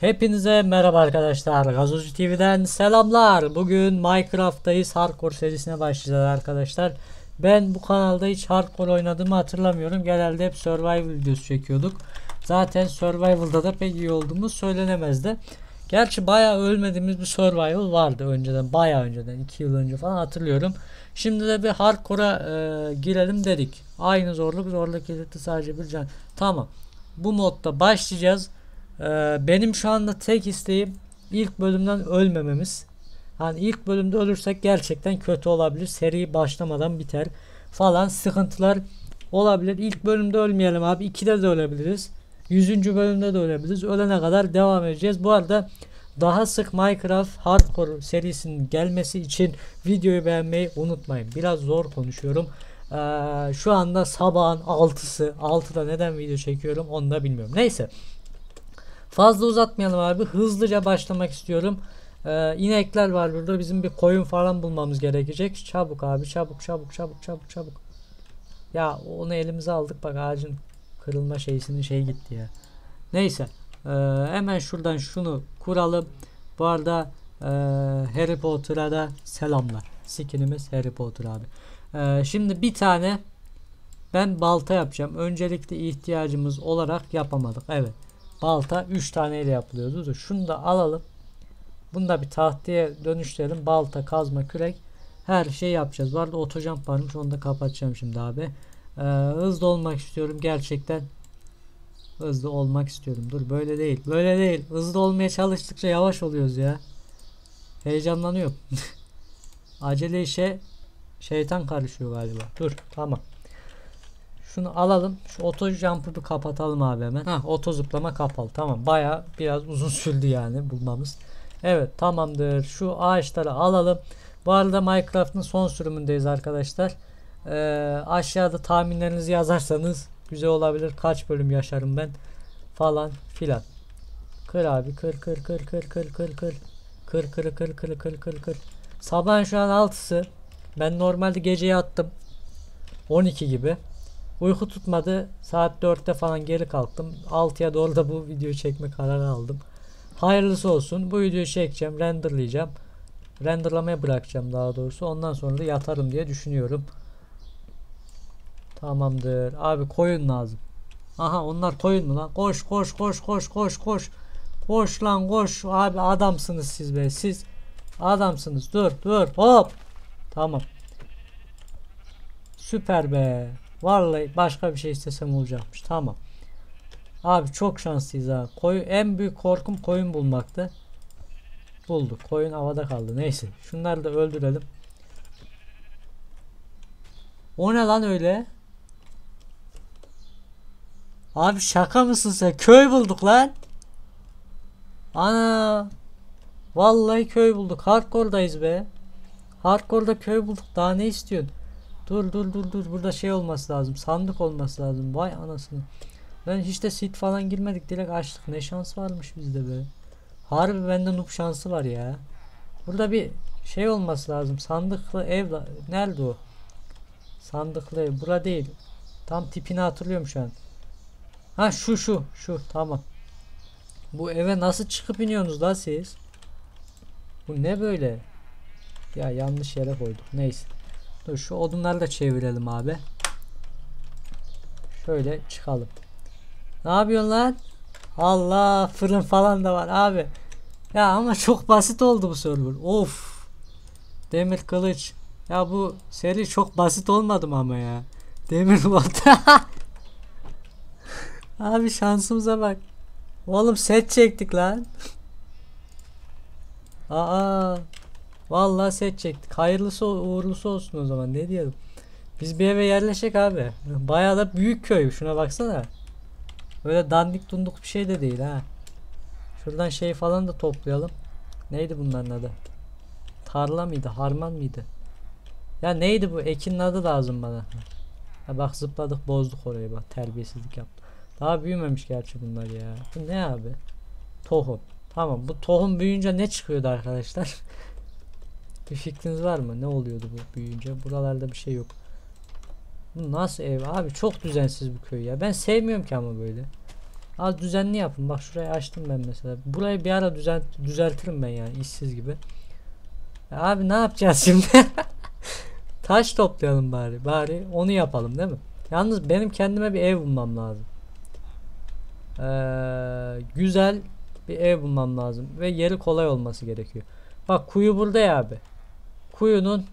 Hepinize merhaba arkadaşlar. Gazozu TV'den selamlar. Bugün Minecraft'tayız. Hardcore serisine başlayacağız arkadaşlar. Ben bu kanalda hiç hardcore oynadığımı hatırlamıyorum. Genelde hep survival videosu çekiyorduk. Zaten survival'da da pek iyi olduğumuz söylenemezdi. Gerçi bayağı ölmediğimiz bir survival vardı önceden. Bayağı önceden. 2 yıl önce falan hatırlıyorum. Şimdi de bir hardcore'a e, girelim dedik. Aynı zorluk zorluk edildi sadece bir can. Tamam. Bu modda başlayacağız. Ee, benim şu anda tek isteğim ilk bölümden ölmememiz. Hani ilk bölümde ölürsek gerçekten kötü olabilir. Seri başlamadan biter falan sıkıntılar olabilir. İlk bölümde ölmeyelim abi. 2'de de ölebiliriz. 100. bölümde de ölebiliriz. Ölene kadar devam edeceğiz. Bu arada daha sık Minecraft Hardcore serisinin gelmesi için videoyu beğenmeyi unutmayın. Biraz zor konuşuyorum. Ee, şu anda sabahın 6'sı. 6'da neden video çekiyorum onu da bilmiyorum. Neyse. Fazla uzatmayalım abi. Hızlıca başlamak istiyorum. Ee, inekler var burada. Bizim bir koyun falan bulmamız gerekecek. Çabuk abi. Çabuk çabuk çabuk çabuk çabuk. Ya onu elimize aldık. Bak ağacın kırılma şeysinin şey gitti ya. Neyse. Ee, hemen şuradan şunu kuralım. Bu arada e, Harry Potter'a da selamlar. Skinimiz Harry Potter abi. Ee, şimdi bir tane ben balta yapacağım. Öncelikle ihtiyacımız olarak yapamadık. Evet. Balta 3 taneyle yapılıyordu. Dur, şunu da alalım. Bunu da bir tahtaya dönüştürelim. Balta, kazma, kürek her şey yapacağız. Bu arada otojump varmış. Onu da kapatacağım şimdi abi. Ee, hızlı olmak istiyorum. Gerçekten hızlı olmak istiyorum. Dur böyle değil. Böyle değil. Hızlı olmaya çalıştıkça yavaş oluyoruz ya. Heyecanlanıyorum. Acele işe şeytan karışıyor galiba. Dur tamam. Şunu alalım. Şu oto jump'ı bir kapatalım abi hemen. Ha oto zıplama kapalı. Tamam. Baya biraz uzun sürdü yani bulmamız. Evet tamamdır. Şu ağaçları alalım. Bu arada Minecraft'ın son sürümündeyiz arkadaşlar. Ee, aşağıda tahminlerinizi yazarsanız güzel olabilir. Kaç bölüm yaşarım ben falan filan. Kır abi kır kır kır kır kır kır kır. Kır kır kır kır kır kır kır. Sabahın şu an 6'sı. Ben normalde gece yattım. 12 gibi. Uyku tutmadı. Saat 4'te falan geri kalktım. 6'ya doğru da bu videoyu çekme kararı aldım. Hayırlısı olsun. Bu videoyu çekeceğim. Renderlayacağım. Renderlamaya bırakacağım daha doğrusu. Ondan sonra da yatarım diye düşünüyorum. Tamamdır. Abi koyun lazım. Aha onlar koyun mu lan? Koş koş koş koş koş koş. Koş lan koş. Abi adamsınız siz be. Siz adamsınız. Dur dur hop. Tamam. Süper be. Vallahi başka bir şey istesem olacakmış. Tamam. Abi çok şanslıyız ha. Koyu en büyük korkum koyun bulmaktı. Bulduk. Koyun havada kaldı. Neyse. Şunları da öldürelim. O ne lan öyle? Abi şaka mısın sen? Köy bulduk lan. Ana. Vallahi köy bulduk. Hardcore'dayız be. Hardcore'da köy bulduk. Daha ne istiyorsun? Dur dur dur dur. Burada şey olması lazım. Sandık olması lazım. Vay anasını. Ben hiç de sit falan girmedik. Direkt açtık. Ne şans varmış bizde be. Harbi bende noob şansı var ya. Burada bir şey olması lazım. Sandıklı ev. Nerede o? Sandıklı ev. Bura değil. Tam tipini hatırlıyorum şu an. Ha şu şu. Şu. Tamam. Bu eve nasıl çıkıp iniyorsunuz la siz? Bu ne böyle? Ya yanlış yere koyduk. Neyse. Dur şu odunları da çevirelim abi. Şöyle çıkalım. Ne yapıyorsun lan? Allah fırın falan da var abi. Ya ama çok basit oldu bu server. Of. Demir kılıç. Ya bu seri çok basit olmadı mı ama ya? Demir bot. abi şansımıza bak. Oğlum set çektik lan. Aa. Vallahi set çektik. Hayırlısı uğurlusu olsun o zaman. Ne diyelim. Biz bir eve yerleşek abi. Bayağı da büyük köy. Şuna baksana. Böyle dandik dunduk bir şey de değil ha. Şuradan şey falan da toplayalım. Neydi bunların adı? Tarla mıydı? Harman mıydı? Ya neydi bu? Ekinin adı lazım bana. Ha bak zıpladık bozduk orayı bak. Terbiyesizlik yaptı. Daha büyümemiş gerçi bunlar ya. Bu ne abi? Tohum. Tamam bu tohum büyüyünce ne çıkıyordu arkadaşlar? Bir fikriniz var mı? Ne oluyordu bu büyüyünce? Buralarda bir şey yok. Bu nasıl ev? Abi çok düzensiz bu köy ya. Ben sevmiyorum ki ama böyle. Az düzenli yapın. Bak şurayı açtım ben mesela. Burayı bir ara düzen düzeltirim ben yani işsiz gibi. Ya abi ne yapacağız şimdi? Taş toplayalım bari. Bari onu yapalım değil mi? Yalnız benim kendime bir ev bulmam lazım. Ee, güzel bir ev bulmam lazım ve yeri kolay olması gerekiyor. Bak kuyu burada ya abi. Kuyunun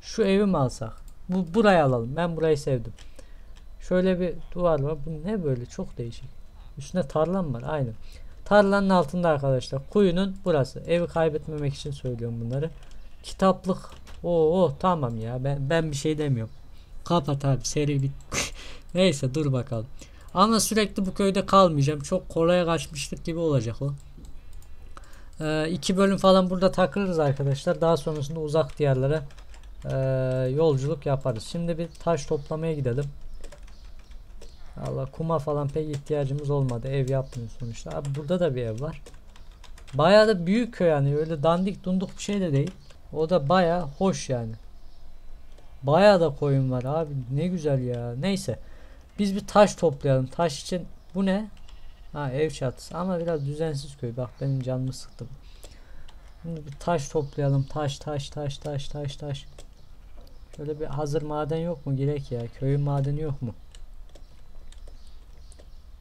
şu evi mi alsak? Bu burayı alalım. Ben burayı sevdim. Şöyle bir duvar var. Bu ne böyle? Çok değişik. Üstünde tarlam var. Aynen. Tarlanın altında arkadaşlar. Kuyunun burası. Evi kaybetmemek için söylüyorum bunları. Kitaplık. Oo tamam ya. Ben ben bir şey demiyorum. Kapat abi. Seri bit. Neyse dur bakalım. Ama sürekli bu köyde kalmayacağım. Çok kolaya kaçmışlık gibi olacak o. Ee, iki bölüm falan burada takılırız arkadaşlar. Daha sonrasında uzak diyarlara ee, yolculuk yaparız. Şimdi bir taş toplamaya gidelim. Allah kuma falan pek ihtiyacımız olmadı. Ev yapmıyoruz sonuçta. Abi burada da bir ev var. Bayağı da büyük köy yani. Öyle dandik dunduk bir şey de değil. O da bayağı hoş yani. Bayağı da koyun var abi. Ne güzel ya. Neyse. Biz bir taş toplayalım. Taş için bu ne? Ha ev çatısı ama biraz düzensiz köy. Bak benim canımı sıktı. Şimdi bir taş toplayalım. Taş taş taş taş taş taş. Şöyle bir hazır maden yok mu gerek ya? Köyün madeni yok mu?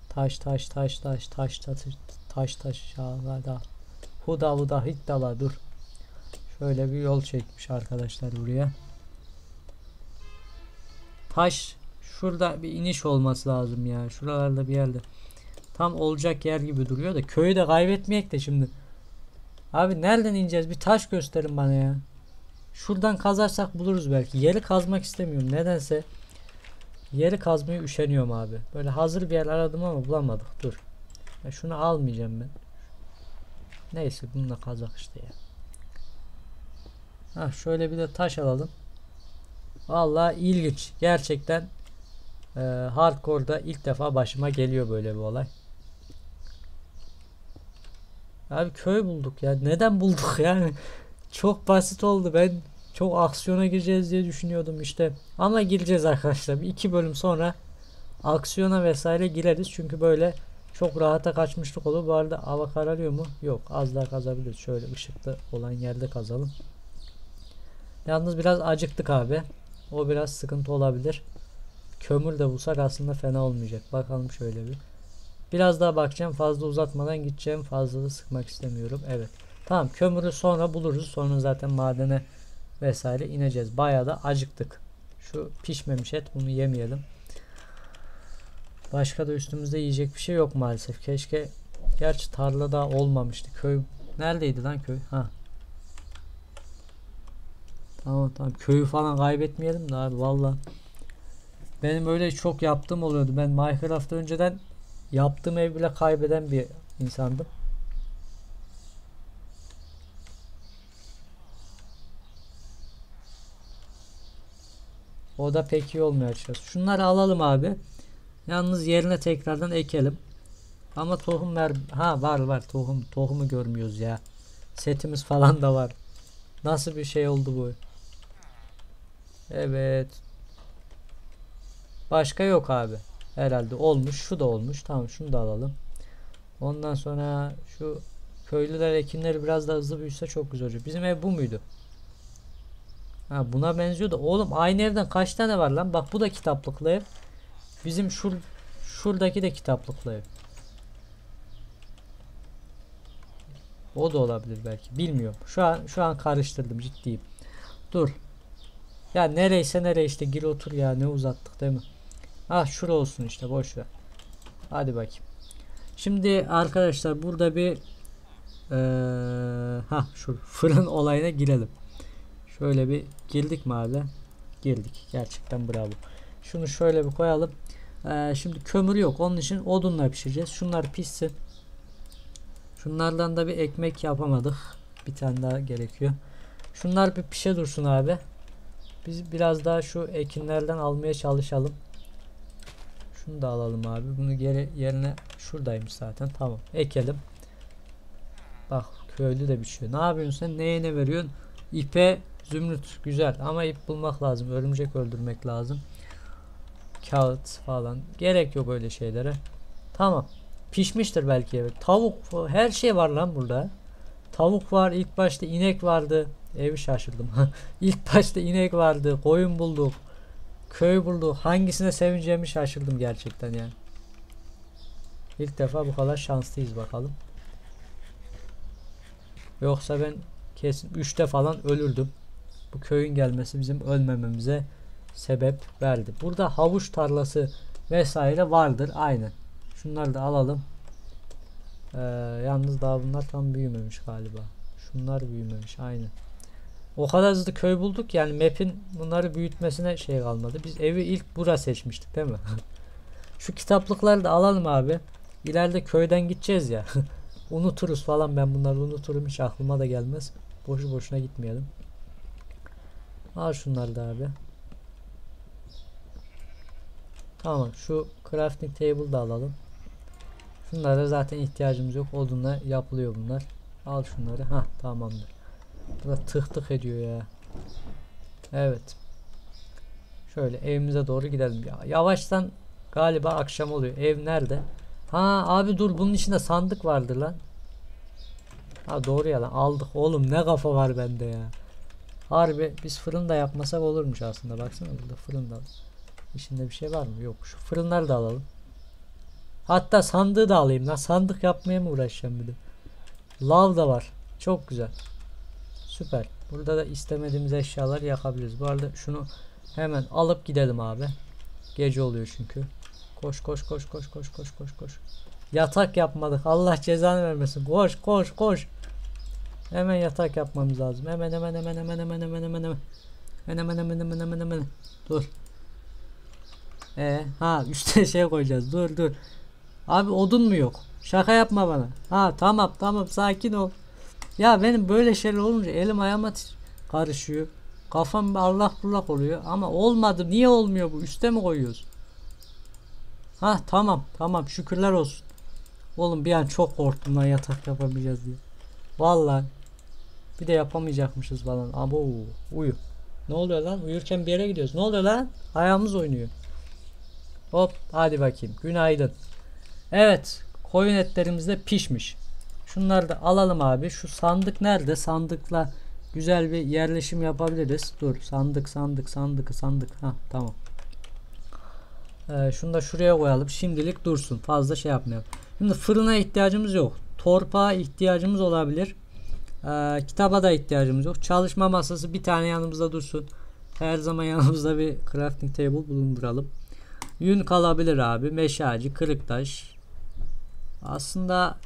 Taş taş taş taş taş taş taş taş şahada. Huda huda hittala dur. Şöyle bir yol çekmiş arkadaşlar buraya. Taş şurada bir iniş olması lazım ya. Şuralarda bir yerde. Tam olacak yer gibi duruyor da köyü de kaybetmeyek de şimdi. Abi nereden ineceğiz? Bir taş gösterin bana ya. Şuradan kazarsak buluruz belki. Yeri kazmak istemiyorum. Nedense yeri kazmaya üşeniyorum abi. Böyle hazır bir yer aradım ama bulamadık. Dur. Ya şunu almayacağım ben. Neyse bunu da kazak işte ya. Ha şöyle bir de taş alalım. Vallahi ilginç. Gerçekten e, hardcore'da ilk defa başıma geliyor böyle bir olay. Abi köy bulduk ya. Neden bulduk yani? Çok basit oldu. Ben çok aksiyona gireceğiz diye düşünüyordum işte. Ama gireceğiz arkadaşlar. Bir iki bölüm sonra aksiyona vesaire gireriz. Çünkü böyle çok rahata kaçmışlık olur. Bu arada hava kararıyor mu? Yok. Az daha kazabiliriz. Şöyle ışıklı olan yerde kazalım. Yalnız biraz acıktık abi. O biraz sıkıntı olabilir. Kömür de bulsak aslında fena olmayacak. Bakalım şöyle bir. Biraz daha bakacağım. Fazla uzatmadan gideceğim. Fazla da sıkmak istemiyorum. Evet. Tamam kömürü sonra buluruz. Sonra zaten madene vesaire ineceğiz. Bayağı da acıktık. Şu pişmemiş et bunu yemeyelim. Başka da üstümüzde yiyecek bir şey yok maalesef. Keşke gerçi tarlada olmamıştı. Köy neredeydi lan köy? Ha. Tamam tamam köyü falan kaybetmeyelim de abi valla. Benim öyle çok yaptığım oluyordu. Ben Minecraft'ta önceden yaptığım ev bile kaybeden bir insandım. O da pek iyi olmuyor açıkçası. Şunları alalım abi. Yalnız yerine tekrardan ekelim. Ama tohum ver. Ha var var tohum. Tohumu görmüyoruz ya. Setimiz falan da var. Nasıl bir şey oldu bu? Evet. Başka yok abi. Herhalde olmuş. Şu da olmuş. Tamam şunu da alalım. Ondan sonra şu köylüler ekinleri biraz daha hızlı büyüse çok güzel olacak. Bizim ev bu muydu? Ha buna benziyor da oğlum aynı evden kaç tane var lan? Bak bu da kitaplıklı ev. Bizim şur şuradaki de kitaplıklı ev. O da olabilir belki. Bilmiyorum. Şu an şu an karıştırdım ciddiyim. Dur. Ya nereyse nereye işte gir otur ya ne uzattık değil mi? Ah şura olsun işte boş ver. Hadi bakayım. Şimdi arkadaşlar burada bir ee, ha şu fırın olayına girelim. Şöyle bir girdik mi abi? Girdik. Gerçekten bravo. Şunu şöyle bir koyalım. Ee, şimdi kömür yok. Onun için odunla pişireceğiz. Şunlar pişsin. Şunlardan da bir ekmek yapamadık. Bir tane daha gerekiyor. Şunlar bir pişe dursun abi. Biz biraz daha şu ekinlerden almaya çalışalım. Şunu da alalım abi. Bunu geri yerine şuradaymış zaten. Tamam. Ekelim. Bak köylü de biçiyor. Ne yapıyorsun sen? Neye ne veriyorsun? İpe zümrüt güzel ama ip bulmak lazım. Örümcek öldürmek lazım. Kağıt falan. Gerek yok öyle şeylere. Tamam. Pişmiştir belki evet. Tavuk her şey var lan burada. Tavuk var. ilk başta inek vardı. Evi şaşırdım. ilk başta inek vardı. Koyun bulduk. Köy bulduk. Hangisine sevineceğimi şaşırdım gerçekten yani. İlk defa bu kadar şanslıyız bakalım. Yoksa ben kesin 3'te falan ölürdüm. Bu köyün gelmesi bizim ölmememize sebep verdi. Burada havuç tarlası vesaire vardır aynen. Şunları da alalım. Ee, yalnız daha bunlar tam büyümemiş galiba. Şunlar büyümemiş aynen. O kadar hızlı köy bulduk yani map'in bunları büyütmesine şey kalmadı. Biz evi ilk bura seçmiştik değil mi? Şu kitaplıkları da alalım abi. İleride köyden gideceğiz ya. Unuturuz falan ben bunları unuturum hiç aklıma da gelmez. Boşu boşuna gitmeyelim. Al şunları da abi. Tamam şu crafting table da alalım. Şunlara zaten ihtiyacımız yok. Odunla yapılıyor bunlar. Al şunları. Ha tamamdır. Burada tık tık ediyor ya. Evet. Şöyle evimize doğru gidelim. Ya, yavaştan galiba akşam oluyor. Ev nerede? Ha abi dur bunun içinde sandık vardır lan. Ha doğru ya lan aldık oğlum ne kafa var bende ya. Harbi biz fırın da yapmasak olurmuş aslında baksana burada fırın da. İçinde bir şey var mı? Yok şu fırınları da alalım. Hatta sandığı da alayım lan sandık yapmaya mı uğraşacağım bir de. Lav da var. Çok güzel. Süper. Burada da istemediğimiz eşyaları yakabiliriz. Bu arada şunu hemen alıp gidelim abi. Gece oluyor çünkü. Koş koş koş koş koş koş koş koş. Yatak yapmadık. Allah cezanı vermesin. Koş koş koş. Hemen yatak yapmamız lazım. Hemen hemen hemen hemen hemen hemen hemen. Hemen hemen hemen hemen hemen hemen. Dur. Ee, ha üstte şey koyacağız. Dur dur. Abi odun mu yok? Şaka yapma bana. Ha tamam tamam sakin ol. Ya benim böyle şeyler olunca elim ayağıma karışıyor. Kafam Allah bullak oluyor ama olmadı. Niye olmuyor bu? Üste mi koyuyoruz? Ha tamam tamam şükürler olsun. Oğlum bir an çok korktum lan yatak yapamayacağız diye. Vallahi bir de yapamayacakmışız falan. Abo uyu. Ne oluyor lan? Uyurken bir yere gidiyoruz. Ne oluyor lan? Ayağımız oynuyor. Hop hadi bakayım. Günaydın. Evet koyun etlerimiz de pişmiş. Şunları da alalım abi. Şu sandık nerede? Sandıkla güzel bir yerleşim yapabiliriz. Dur sandık sandık sandık sandık. Ha tamam. Ee, şunu da şuraya koyalım. Şimdilik dursun. Fazla şey yapmayalım. Şimdi fırına ihtiyacımız yok. Torpağa ihtiyacımız olabilir. Ee, kitaba da ihtiyacımız yok. Çalışma masası bir tane yanımızda dursun. Her zaman yanımızda bir crafting table bulunduralım. Yün kalabilir abi. Meşe ağacı, kırık taş. Aslında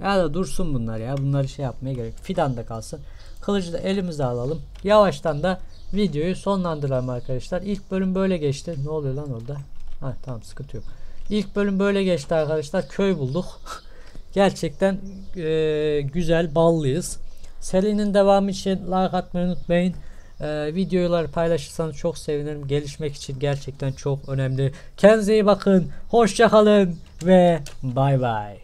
ya da dursun bunlar ya. Bunları şey yapmaya gerek. Fidan da kalsın. Kılıcı da elimizde alalım. Yavaştan da videoyu sonlandıralım arkadaşlar. İlk bölüm böyle geçti. Ne oluyor lan orada? Ha tamam sıkıntı yok. İlk bölüm böyle geçti arkadaşlar. Köy bulduk. Gerçekten e, güzel, ballıyız. Serinin devamı için like atmayı unutmayın. E, videoları paylaşırsanız çok sevinirim. Gelişmek için gerçekten çok önemli. Kendinize iyi bakın. Hoşça kalın ve bay bay.